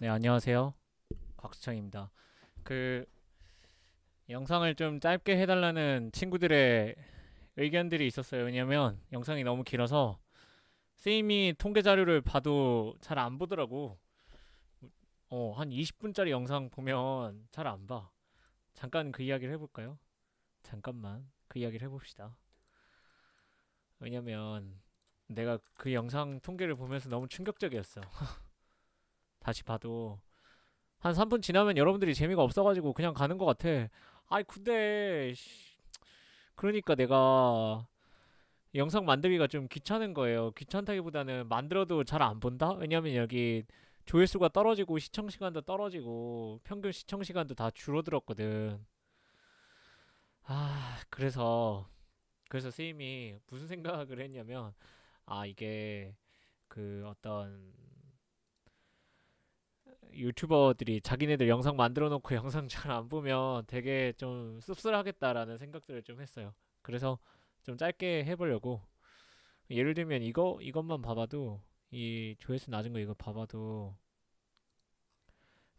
네, 안녕하세요. 곽수창입니다. 그 영상을 좀 짧게 해달라는 친구들의 의견들이 있었어요. 왜냐면 영상이 너무 길어서 쌤이 통계 자료를 봐도 잘 안 보더라고. 어, 한 20분짜리 영상 보면 잘 안 봐. 잠깐 그 이야기를 해볼까요? 잠깐만 그 이야기를 해봅시다. 왜냐면 내가 그 영상 통계를 보면서 너무 충격적이었어. 다시 봐도 한 3분 지나면 여러분들이 재미가 없어가지고 그냥 가는 것 같아. 아이 근데 씨, 그러니까 내가 영상 만들기가 좀 귀찮은 거예요. 귀찮다기보다는 만들어도 잘 안 본다? 왜냐면 여기 조회수가 떨어지고 시청 시간도 떨어지고 평균 시청 시간도 다 줄어들었거든. 아 그래서 그래서 선생님이 무슨 생각을 했냐면 아 이게 그 어떤 유튜버들이 자기네들 영상 만들어 놓고 영상 잘 안 보면 되게 좀 씁쓸하겠다라는 생각들을 좀 했어요. 그래서 좀 짧게 해보려고. 예를 들면 이거 이것만 봐봐도 이 조회수 낮은 거 이거 봐봐도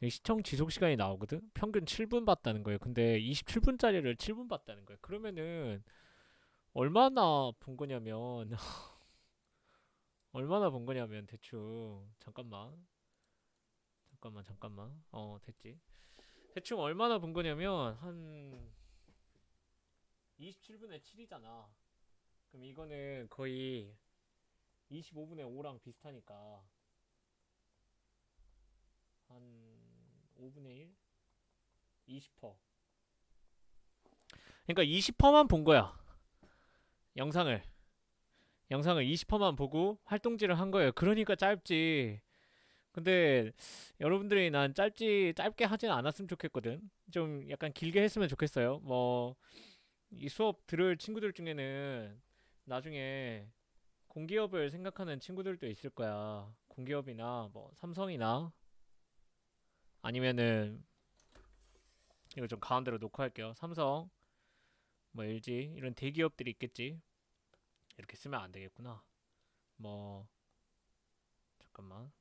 이 시청 지속 시간이 나오거든. 평균 7분 봤다는 거예요. 근데 27분짜리를 7분 봤다는 거예요. 그러면은 얼마나 본 거냐면 얼마나 본 거냐면 대충 잠깐만 잠깐만 잠깐만. 어 됐지. 대충 얼마나 본 거냐면 한 27분의 7이잖아. 그럼 이거는 거의 25분의 5랑 비슷하니까 한 5분의 1? 20% 그러니까 20%만 본 거야. 영상을. 영상을 20%만 보고 활동지를 한 거예요. 그러니까 짧지 근데 여러분들이 난 짧지 짧게 하진 않았으면 좋겠거든. 좀 약간 길게 했으면 좋겠어요. 뭐 이 수업 들을 친구들 중에는 나중에 공기업을 생각하는 친구들도 있을 거야. 공기업이나 뭐 삼성이나 아니면은 이거 좀 가운데로 놓고 할게요. 삼성, 뭐 LG 이런 대기업들이 있겠지. 이렇게 쓰면 안 되겠구나. 뭐 잠깐만.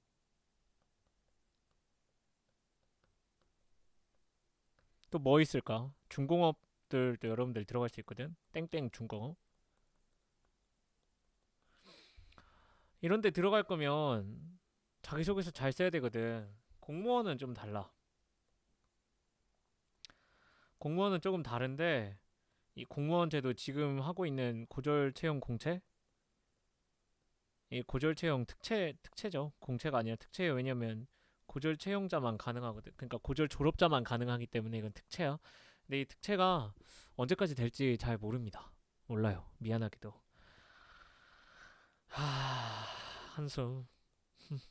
또 뭐 있을까? 중공업들도 여러분들 들어갈 수 있거든. 땡땡 중공업. 이런 데 들어갈 거면 자기소개서 잘 써야 되거든. 공무원은 좀 달라. 공무원은 조금 다른데 이 공무원 제도 지금 하고 있는 고졸 채용 공채? 이 고졸 채용 특채 특채죠. 공채가 아니라 특채예요. 왜냐면 고졸 채용자만 가능하거든. 그러니까 고졸 졸업자만 가능하기 때문에 이건 특채야. 근데 이 특채가 언제까지 될지 잘 모릅니다. 몰라요. 미안하게도. 하... 한숨.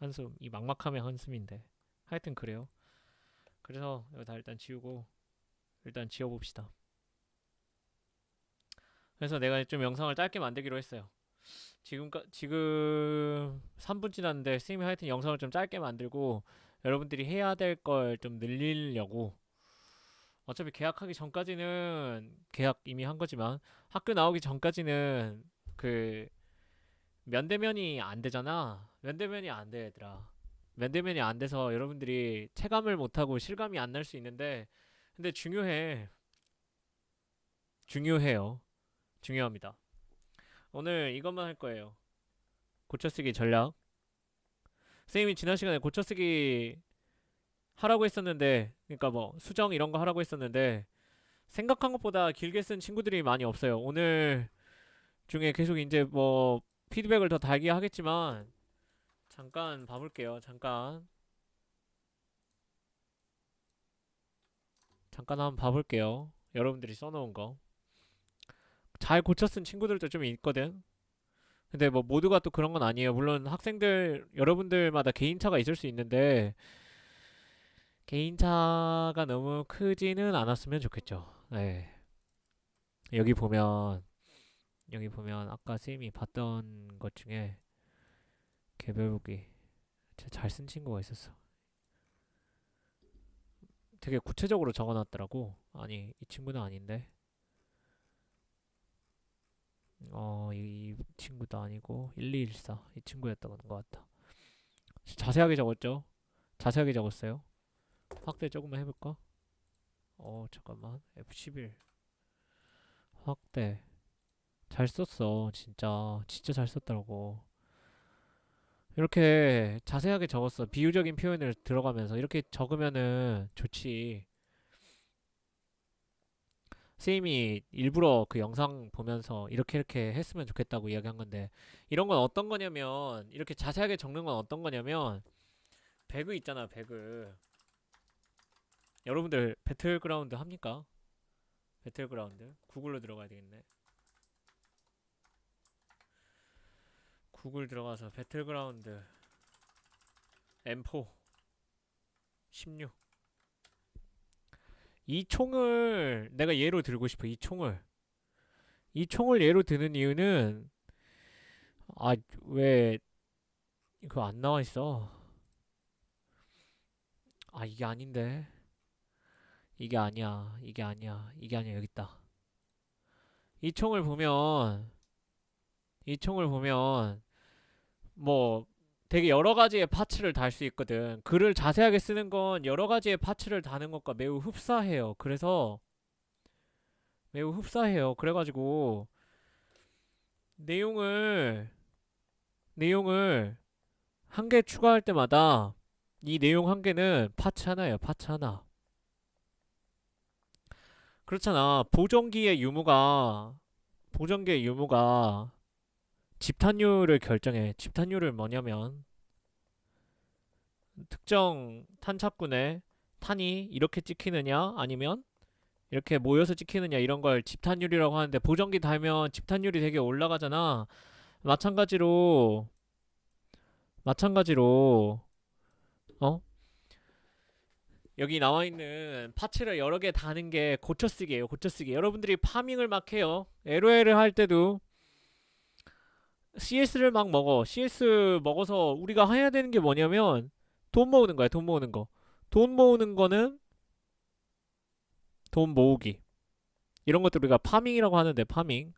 한숨. 이 막막함의 한숨인데. 하여튼 그래요. 그래서 이거 다 일단 지우고 일단 지워봅시다. 그래서 내가 좀 영상을 짧게 만들기로 했어요. 지금 지금 3분 지났는데 스님이 하여튼 영상을 좀 짧게 만들고 여러분들이 해야 될 걸 좀 늘리려고 어차피 계약하기 전까지는 계약 이미 한 거지만 학교 나오기 전까지는 그 면대면이 안 되잖아. 면대면이 안 돼, 얘들아. 면대면이 안 돼서 여러분들이 체감을 못 하고 실감이 안 날 수 있는데 근데 중요해. 중요해요. 중요합니다. 오늘 이것만 할 거예요. 고쳐쓰기 전략. 선생님이 지난 시간에 고쳐쓰기 하라고 했었는데, 그러니까 뭐 수정 이런 거 하라고 했었는데 생각한 것보다 길게 쓴 친구들이 많이 없어요. 오늘 중에 계속 이제 뭐 피드백을 더 달기 하겠지만 잠깐 봐볼게요. 잠깐. 잠깐 한번 봐볼게요. 여러분들이 써놓은 거. 잘쓴 친구들도 좀 있거든. 근데 뭐 모두가 또 그런 건 아니에요. 물론 학생들 여러분들마다 개인차가 있을 수 있는데 개인차가 너무 크지는 않았으면 좋겠죠. 네. 여기 보면 여기 보면 아까 쌤이 봤던 것 중에 개별보기 잘쓴 친구가 있었어. 되게 구체적으로 적어놨더라고. 아니 이 친구는 아닌데. 어, 이, 이 친구도 아니고 1214 이 친구였던 것 같다. 자세하게 적었죠. 자세하게 적었어요. 확대 조금만 해볼까? 어 잠깐만. F11 확대. 잘 썼어. 진짜. 진짜 잘 썼더라고. 이렇게 자세하게 적었어. 비유적인 표현을 들어가면서. 이렇게 적으면은 좋지 선생님이 일부러 그 영상 보면서 이렇게 이렇게 했으면 좋겠다고 이야기한 건데 이런 건 어떤 거냐면 이렇게 자세하게 적는 건 어떤 거냐면 배그 있잖아 배그. 여러분들 배틀그라운드 합니까? 배틀그라운드? 구글로 들어가야 되겠네. 구글 들어가서 배틀그라운드 M4 16 이 총을 내가 예로 들고 싶어 이 총을. 이 총을 예로 드는 이유는 아 왜 이거 안 나와 있어? 아 이게 아닌데. 이게 아니야 이게 아니야 이게 아니야 여기 있다. 이 총을 보면 이 총을 보면 뭐 되게 여러 가지의 파츠를 달 수 있거든. 글을 자세하게 쓰는 건 여러 가지의 파츠를 다는 것과 매우 흡사해요. 그래서 매우 흡사해요. 그래가지고 내용을 내용을 한 개 추가할 때마다 이 내용 한 개는 파츠 하나예요. 파츠 하나. 그렇잖아. 보정기의 유무가 보정기의 유무가 집탄율을 결정해. 집탄율을 뭐냐면 특정 탄착군의 탄이 이렇게 찍히느냐 아니면 이렇게 모여서 찍히느냐 이런 걸 집탄율이라고 하는데 보정기 달면 집탄율이 되게 올라가잖아. 마찬가지로 마찬가지로 어? 여기 나와 있는 파츠를 여러 개 다는 게 고쳐쓰기예요. 고쳐쓰기. 여러분들이 파밍을 막 해요. LOL을 할 때도 CS를 막 먹어. CS 먹어서 우리가 해야 되는 게 뭐냐면 돈 모으는 거야. 돈 모으는 거. 돈 모으는 거는 돈 모으기. 이런 것들 우리가 파밍이라고 하는데 파밍.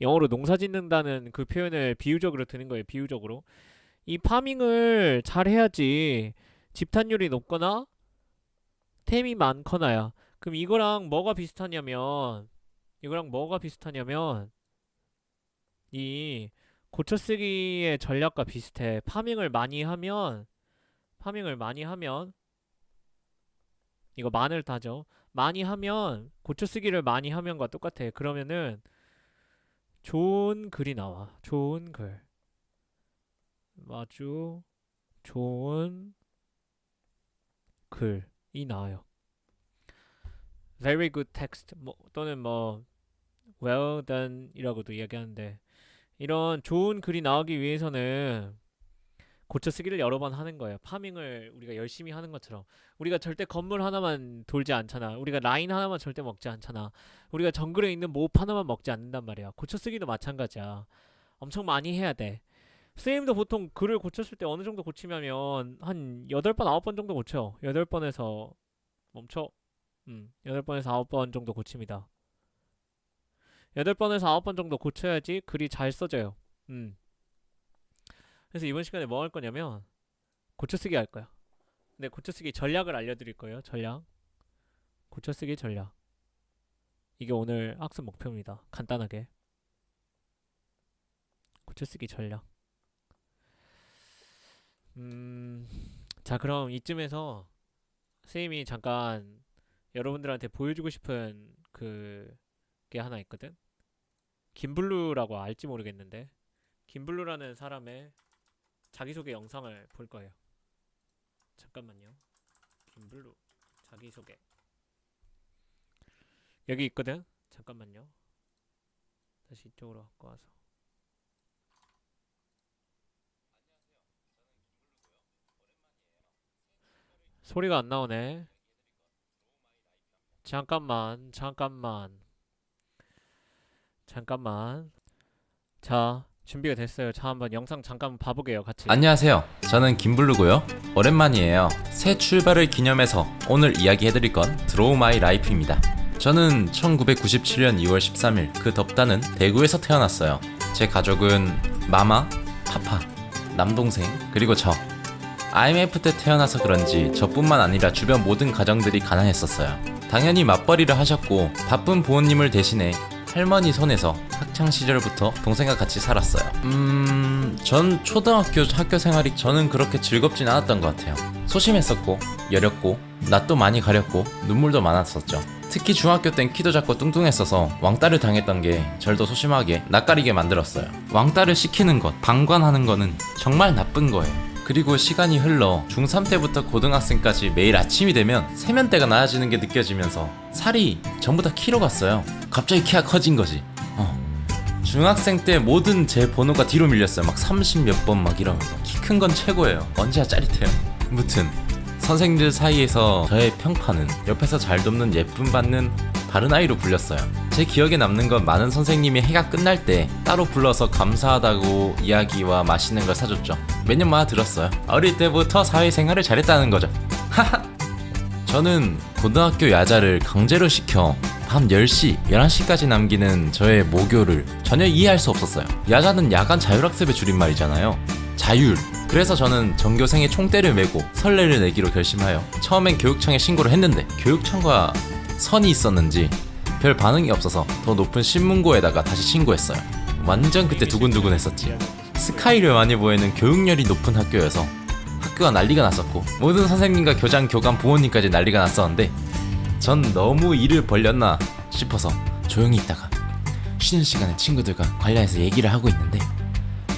영어로 농사 짓는다는 그 표현을 비유적으로 드는 거예요. 비유적으로. 이 파밍을 잘 해야지 집탄율이 높거나 템이 많거나야. 그럼 이거랑 뭐가 비슷하냐면 이거랑 뭐가 비슷하냐면 이 고쳐쓰기의 전략과 비슷해. 파밍을 많이 하면 파밍을 많이 하면 이거 만을 따죠. 많이 하면 고쳐쓰기를 많이 하면과 똑같아. 그러면은 좋은 글이 나와. 좋은 글. 아주 좋은 글이 나와요. Very good text 뭐 또는 뭐 well done이라고도 이야기하는데 이런 좋은 글이 나오기 위해서는 고쳐 쓰기를 여러 번 하는 거예요. 파밍을 우리가 열심히 하는 것처럼. 우리가 절대 건물 하나만 돌지 않잖아. 우리가 라인 하나만 절대 먹지 않잖아. 우리가 정글에 있는 몹 하나만 먹지 않는단 말이야. 고쳐 쓰기도 마찬가지야. 엄청 많이 해야 돼. 선생님도 보통 글을 고쳤을 때 어느 정도 고치냐면 한 8번, 9번 정도 고쳐. 8번에서 멈춰. 음, 8번에서 9번 정도 고칩니다. 8번에서 9번 정도 고쳐야지 글이 잘 써져요. 음. 그래서 이번 시간에 뭐 할 거냐면 고쳐쓰기 할 거야. 근데 고쳐쓰기 전략을 알려드릴 거예요. 전략. 고쳐쓰기 전략. 이게 오늘 학습 목표입니다. 간단하게. 고쳐쓰기 전략. 음, 자 그럼 이쯤에서 선생님이 잠깐 여러분들한테 보여주고 싶은 그게 하나 있거든. 김블루라고 알지 모르겠는데 김블루라는 사람의 자기소개 영상을 볼 거예요. 잠깐만요. 김블루 자기소개 여기 있거든. 잠깐만요. 다시 이쪽으로 갖고 와서 소리가 안 나오네. 잠깐만, 잠깐만, 잠깐만. 자, 준비가 됐어요. 자, 한번 영상 잠깐 봐보게요, 같이. 안녕하세요. 저는 김블루고요. 오랜만이에요. 새 출발을 기념해서 오늘 이야기해드릴 건 드로우 마이 라이프입니다. 저는 1997년 2월 13일 그 덥다는 대구에서 태어났어요. 제 가족은 마마, 파파, 남동생, 그리고 저. IMF 때 태어나서 그런지 저뿐만 아니라 주변 모든 가정들이 가난했었어요. 당연히 맞벌이를 하셨고 바쁜 부모님을 대신해 할머니 손에서 학창 시절부터 동생과 같이 살았어요. 음, 전 초등학교 학교 생활이 저는 그렇게 즐겁진 않았던 것 같아요. 소심했었고 여렸고 낯도 많이 가렸고 눈물도 많았었죠. 특히 중학교 땐 키도 작고 뚱뚱했어서 왕따를 당했던 게 절도 소심하게 낯가리게 만들었어요. 왕따를 시키는 것, 방관하는 거는 정말 나쁜 거예요. 그리고 시간이 흘러 중3 때부터 고등학생까지 매일 아침이 되면 세면대가 나아지는 게 느껴지면서 살이 전부 다 키로 갔어요. 갑자기 키가 커진 거지. 어. 중학생 때 모든 제 번호가 뒤로 밀렸어요. 막 30 몇 번 막 이러면서 키 큰 건 최고예요. 언제야 짜릿해요. 무튼 선생님들 사이에서 저의 평판은 옆에서 잘 돕는 예쁨 받는 바른 아이로 불렸어요. 제 기억에 남는 건 많은 선생님이 해가 끝날 때 따로 불러서 감사하다고 이야기와 맛있는 걸 사줬죠. 몇 년마다 들었어요. 어릴 때부터 사회생활을 잘했다는 거죠. 저는 고등학교 야자를 강제로 시켜 밤 10시, 11시까지 남기는 저의 모교를 전혀 이해할 수 없었어요. 야자는 야간 자율학습의 줄임말이잖아요. 자율. 그래서 저는 전교생의 총대를 메고 설레를 내기로 결심하여 처음엔 교육청에 신고를 했는데 교육청과 선이 있었는지 별 반응이 없어서 더 높은 신문고에다가 다시 신고했어요. 완전 그때 두근두근 했었지. 스카이를 많이 보이는 교육열이 높은 학교여서 학교가 난리가 났었고 모든 선생님과 교장, 교감, 부모님까지 난리가 났었는데 전 너무 일을 벌렸나 싶어서 조용히 있다가 쉬는 시간에 친구들과 관련해서 얘기를 하고 있는데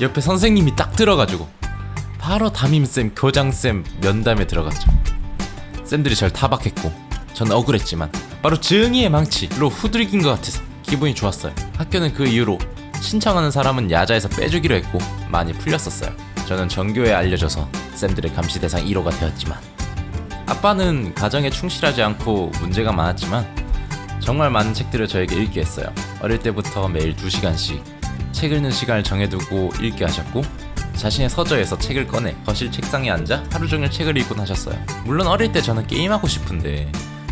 옆에 선생님이 딱 들어가지고 바로 담임쌤, 교장쌤 면담에 들어갔죠. 쌤들이 절 타박했고 전 억울했지만 바로 증의의 망치로 후들긴 것 같아서 기분이 좋았어요. 학교는 그 이후로 신청하는 사람은 야자에서 빼주기로 했고 많이 풀렸었어요. 저는 전교에 알려져서 쌤들의 감시 대상 1호가 되었지만 아빠는 가정에 충실하지 않고 문제가 많았지만 정말 많은 책들을 저에게 읽게 했어요. 어릴 때부터 매일 2시간씩 책 읽는 시간을 정해두고 읽게 하셨고 자신의 서재에서 책을 꺼내 거실 책상에 앉아 하루 종일 책을 읽곤 하셨어요. 물론 어릴 때 저는 게임하고 싶은데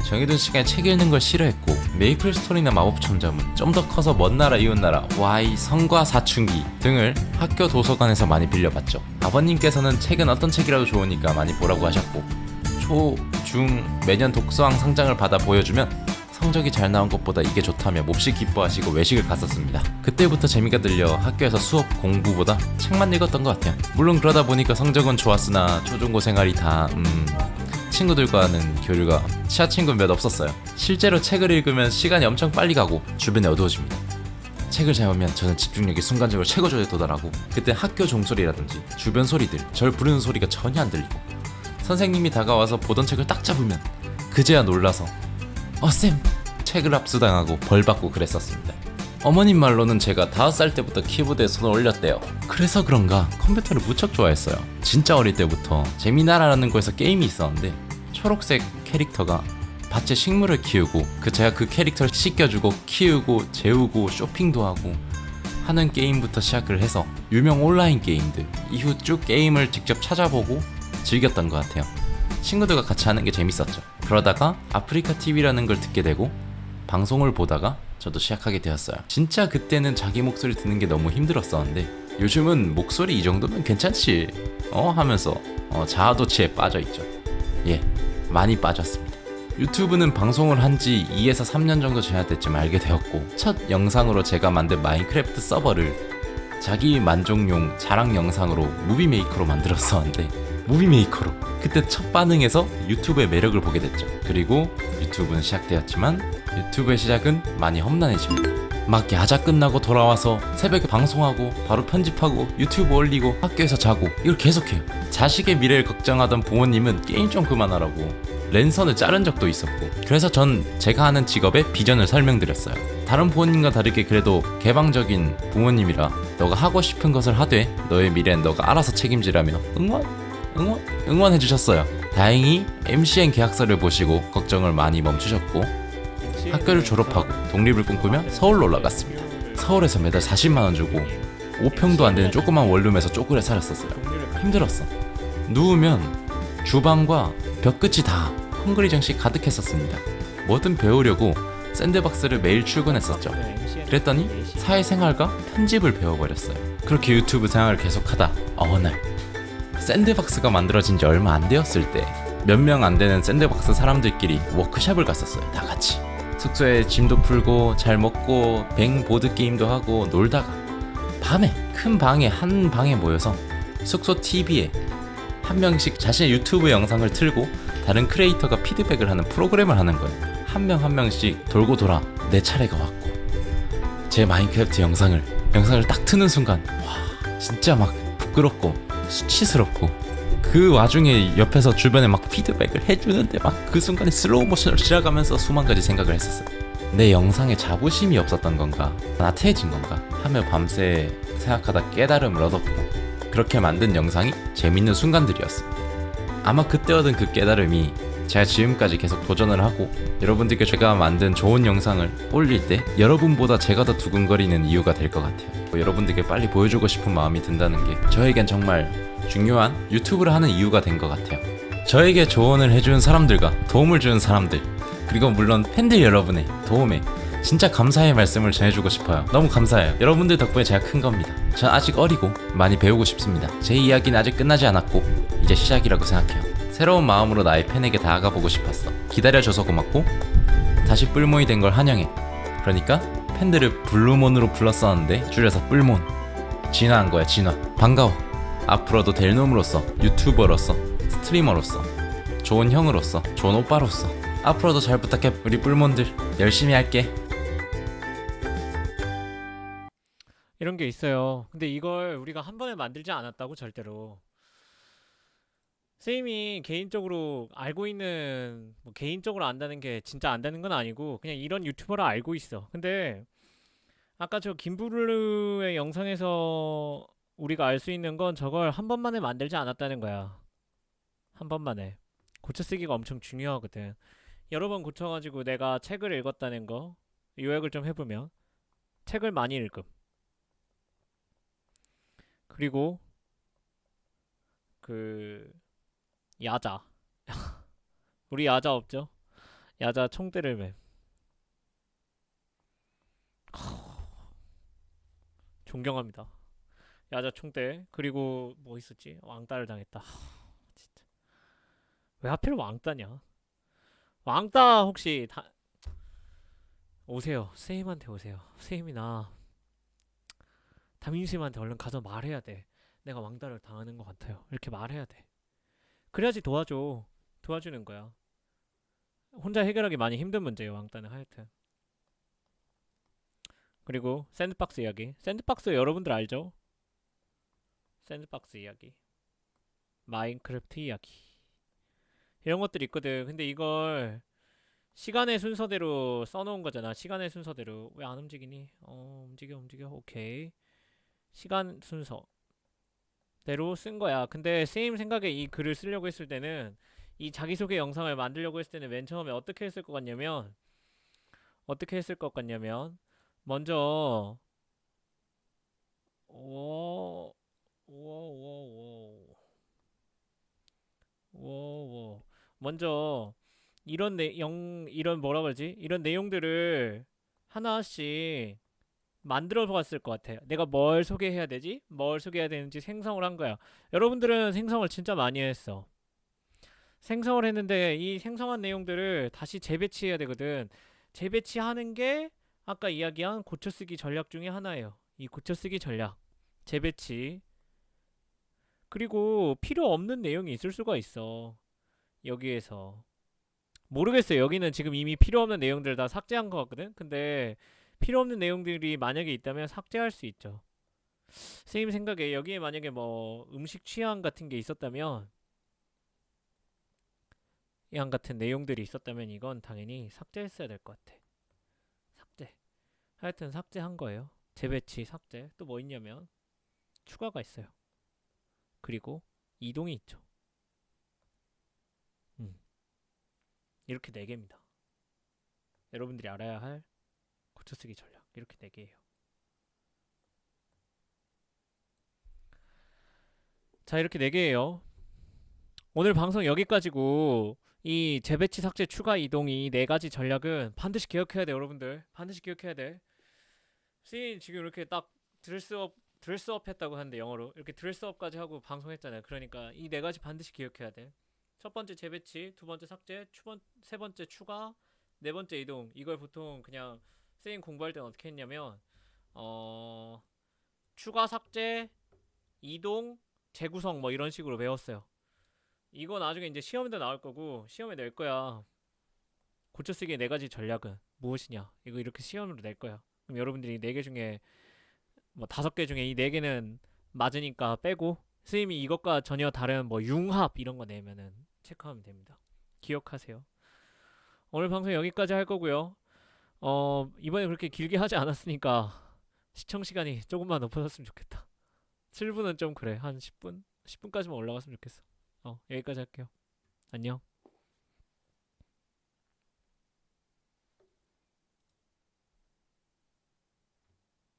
정해둔 시간에 책 읽는 걸 싫어했고 메이플 스토리나 마법 천점은 좀 더 커서 먼 나라 이웃 나라 와이 성과 사춘기 등을 학교 도서관에서 많이 빌려봤죠. 아버님께서는 책은 어떤 책이라도 좋으니까 많이 보라고 하셨고 초, 중 매년 독서왕 상장을 받아 보여주면 성적이 잘 나온 것보다 이게 좋다며 몹시 기뻐하시고 외식을 갔었습니다. 그때부터 재미가 들려 학교에서 수업 공부보다 책만 읽었던 것 같아요. 물론 그러다 보니까 성적은 좋았으나 초중고 생활이 다 음, 친구들과는 교류가 치아 친구 몇 없었어요. 실제로 책을 읽으면 시간이 엄청 빨리 가고 주변이 어두워집니다. 책을 잡으면 저는 집중력이 순간적으로 최고조에 도달하고 그때 학교 종소리라든지 주변 소리들 절 부르는 소리가 전혀 안 들리고 선생님이 다가와서 보던 책을 딱 잡으면 그제야 놀라서 어 쌤 책을 압수당하고 벌 받고 그랬었습니다. 어머님 말로는 제가 다섯 살 때부터 키보드에 손을 올렸대요. 그래서 그런가 컴퓨터를 무척 좋아했어요. 진짜 어릴 때부터 재미나라는 거에서 게임이 있었는데 초록색 캐릭터가 밭에 식물을 키우고 그 제가 그 캐릭터를 씻겨주고 키우고 재우고 쇼핑도 하고 하는 게임부터 시작을 해서 유명 온라인 게임들 이후 쭉 게임을 직접 찾아보고 즐겼던 것 같아요. 친구들과 같이 하는 게 재밌었죠. 그러다가 아프리카 TV라는 걸 듣게 되고 방송을 보다가 저도 시작하게 되었어요. 진짜 그때는 자기 목소리 듣는 게 너무 힘들었었는데 요즘은 목소리 이 정도면 괜찮지 어 하면서 어, 자아도취에 빠져 있죠. 예, 많이 빠졌습니다. 유튜브는 방송을 한 지 2에서 3년 정도 지났댔지만 알게 되었고 첫 영상으로 제가 만든 마인크래프트 서버를 자기 만족용 자랑 영상으로 무비메이커로 만들었었는데 무비메이커로 그때 첫 반응에서 유튜브의 매력을 보게 됐죠. 그리고 유튜브는 시작되었지만 유튜브의 시작은 많이 험난해집니다. 막 야자 끝나고 돌아와서 새벽에 방송하고 바로 편집하고 유튜브 올리고 학교에서 자고 이걸 계속해요. 자식의 미래를 걱정하던 부모님은 게임 좀 그만하라고 랜선을 자른 적도 있었고 그래서 전 제가 하는 직업의 비전을 설명드렸어요. 다른 부모님과 다르게 그래도 개방적인 부모님이라 너가 하고 싶은 것을 하되 너의 미래는 너가 알아서 책임지라며 응원 응원 응원해 주셨어요. 다행히 MCN 계약서를 보시고 걱정을 많이 멈추셨고 학교를 졸업하고 독립을 꿈꾸며 서울로 올라갔습니다. 서울에서 매달 40만 원 주고 5평도 안 되는 조그만 원룸에서 쪼그려 살았었어요. 힘들었어. 누우면 주방과 벽끝이 다 헝그리 정식 가득했었습니다. 뭐든 배우려고 샌드박스를 매일 출근했었죠. 그랬더니 사회생활과 편집을 배워버렸어요. 그렇게 유튜브 생활을 계속하다 어느 날 샌드박스가 만들어진 지 얼마 안 되었을 때 몇 명 안 되는 샌드박스 사람들끼리 워크샵을 갔었어요. 다 같이. 숙소에 짐도 풀고 잘 먹고 뱅 보드 게임도 하고 놀다가 밤에 큰 방에 한 방에 모여서 숙소 TV에 한 명씩 자신의 유튜브 영상을 틀고 다른 크리에이터가 피드백을 하는 프로그램을 하는 거예요. 한 명 한 명씩 돌고 돌아 내 차례가 왔고 제 마인크래프트 영상을 영상을 딱 트는 순간 와 진짜 막 부끄럽고 수치스럽고 그 와중에 옆에서 주변에 막 피드백을 해주는데 막 그 순간에 슬로우 모션으로 지나가면서 수만 가지 생각을 했었어요. 내 영상에 자부심이 없었던 건가 나태해진 건가 하며 밤새 생각하다 깨달음을 얻었고 그렇게 만든 영상이 재밌는 순간들이었습니다. 아마 그때 얻은 그 깨달음이 제가 지금까지 계속 도전을 하고 여러분들께 제가 만든 좋은 영상을 올릴 때 여러분보다 제가 더 두근거리는 이유가 될 것 같아요. 뭐 여러분들께 빨리 보여주고 싶은 마음이 든다는 게 저에겐 정말 중요한 유튜브를 하는 이유가 된 것 같아요. 저에게 조언을 해주는 사람들과 도움을 주는 사람들 그리고 물론 팬들 여러분의 도움에 진짜 감사의 말씀을 전해주고 싶어요. 너무 감사해요. 여러분들 덕분에 제가 큰 겁니다. 전 아직 어리고 많이 배우고 싶습니다. 제 이야기는 아직 끝나지 않았고 이제 시작이라고 생각해요. 새로운 마음으로 나의 팬에게 다가가 보고 싶었어. 기다려줘서 고맙고 다시 뿔몬이 된 걸 환영해. 그러니까 팬들을 블루몬으로 불렀었는데 줄여서 뿔몬. 진화한 거야 진화. 반가워. 앞으로도 될 놈으로서 유튜버로서 스트리머로서 좋은 형으로서 좋은 오빠로서 앞으로도 잘 부탁해 우리 뿔몬들 열심히 할게. 이런 게 있어요. 근데 이걸 우리가 한 번에 만들지 않았다고 절대로. 쌤이 개인적으로 알고 있는 뭐 개인적으로 안다는 게 진짜 안다는 건 아니고 그냥 이런 유튜버를 알고 있어. 근데 아까 저 김부르의 영상에서 우리가 알 수 있는 건 저걸 한 번만에 만들지 않았다는 거야. 한 번만에. 고쳐 쓰기가 엄청 중요하거든. 여러 번 고쳐가지고 내가 책을 읽었다는 거 요약을 좀 해보면 책을 많이 읽음. 그리고 그 야자 우리 야자 없죠? 야자 총대를 매 존경합니다. 야자 총대 그리고 뭐 있었지? 왕따를 당했다. 진짜 왜 하필 왕따냐? 왕따 혹시 다 오세요. 세임한테 오세요. 세임이나 담임쌤한테 얼른 가서 말해야 돼. 내가 왕따를 당하는 것 같아요. 이렇게 말해야 돼. 그래야지 도와줘. 도와주는 거야. 혼자 해결하기 많이 힘든 문제예요. 왕따는 하여튼. 그리고 샌드박스 이야기. 샌드박스 여러분들 알죠? 샌드박스 이야기. 마인크래프트 이야기. 이런 것들이 있거든. 근데 이걸 시간의 순서대로 써놓은 거잖아. 시간의 순서대로. 왜 안 움직이니? 어, 움직여, 움직여. 오케이. 시간 순서 대로 쓴 거야. 근데 쌤 생각에 이 글을 쓰려고 했을 때는 이 자기소개 영상을 만들려고 했을 때는 맨 처음에 어떻게 했을 것 같냐면 어떻게 했을 것 같냐면 먼저 오, 오, 오, 오, 오, 오. 먼저 이런 내용 이런 뭐라 그러지? 이런 내용들을 하나씩 만들어 봤을 것 같아요. 내가 뭘 소개해야 되지? 뭘 소개해야 되는지 생성을 한 거야. 여러분들은 생성을 진짜 많이 했어. 생성을 했는데 이 생성한 내용들을 다시 재배치해야 되거든. 재배치하는 게 아까 이야기한 고쳐쓰기 전략 중에 하나예요. 이 고쳐쓰기 전략. 재배치. 그리고 필요 없는 내용이 있을 수가 있어. 여기에서. 모르겠어요. 여기는 지금 이미 필요 없는 내용들 다 삭제한 것 같거든. 근데 필요 없는 내용들이 만약에 있다면 삭제할 수 있죠. 선생님 생각에 여기에 만약에 뭐 음식 취향 같은 게 있었다면 이한 같은 내용들이 있었다면 이건 당연히 삭제했어야 될 것 같아. 삭제. 하여튼 삭제한 거예요. 재배치 삭제. 또 뭐 있냐면 추가가 있어요. 그리고 이동이 있죠. 음. 이렇게 네 개입니다. 여러분들이 알아야 할 고쳐쓰기 전략 이렇게 네 개예요. 자 이렇게 네 개예요. 오늘 방송 여기까지고 이 재배치 삭제 추가 이동 이 네 가지 전략은 반드시 기억해야 돼 여러분들 반드시 기억해야 돼. 신 지금 이렇게 딱 드레스업 드레스업 했다고 하는데 영어로 이렇게 드레스업까지 하고 방송했잖아요. 그러니까 이 네 가지 반드시 기억해야 돼. 첫 번째 재배치, 두 번째 삭제, 추번, 세 번째 추가, 네 번째 이동. 이걸 보통 그냥 쌤 공부할 때는 어떻게 했냐면 어 추가 삭제, 이동, 재구성 뭐 이런 식으로 외웠어요. 이거 나중에 이제 시험에도 나올 거고 시험에 낼 거야. 고쳐쓰기의 네 가지 전략은 무엇이냐? 이거 이렇게 시험으로 낼 거야. 그럼 여러분들이 네 개 중에 뭐 다섯 개 중에 이 네 개는 맞으니까 빼고 선생님이 이것과 전혀 다른 뭐 융합 이런 거 내면은 체크하면 됩니다. 기억하세요. 오늘 방송 여기까지 할 거고요. 어 이번에 그렇게 길게 하지 않았으니까 시청 시간이 조금만 높아졌으면 좋겠다. 7분은 좀 그래. 한 10분? 10분까지만 올라갔으면 좋겠어. 어, 여기까지 할게요. 안녕.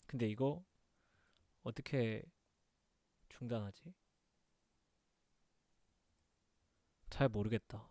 근데 이거 어떻게 중단하지? 잘 모르겠다.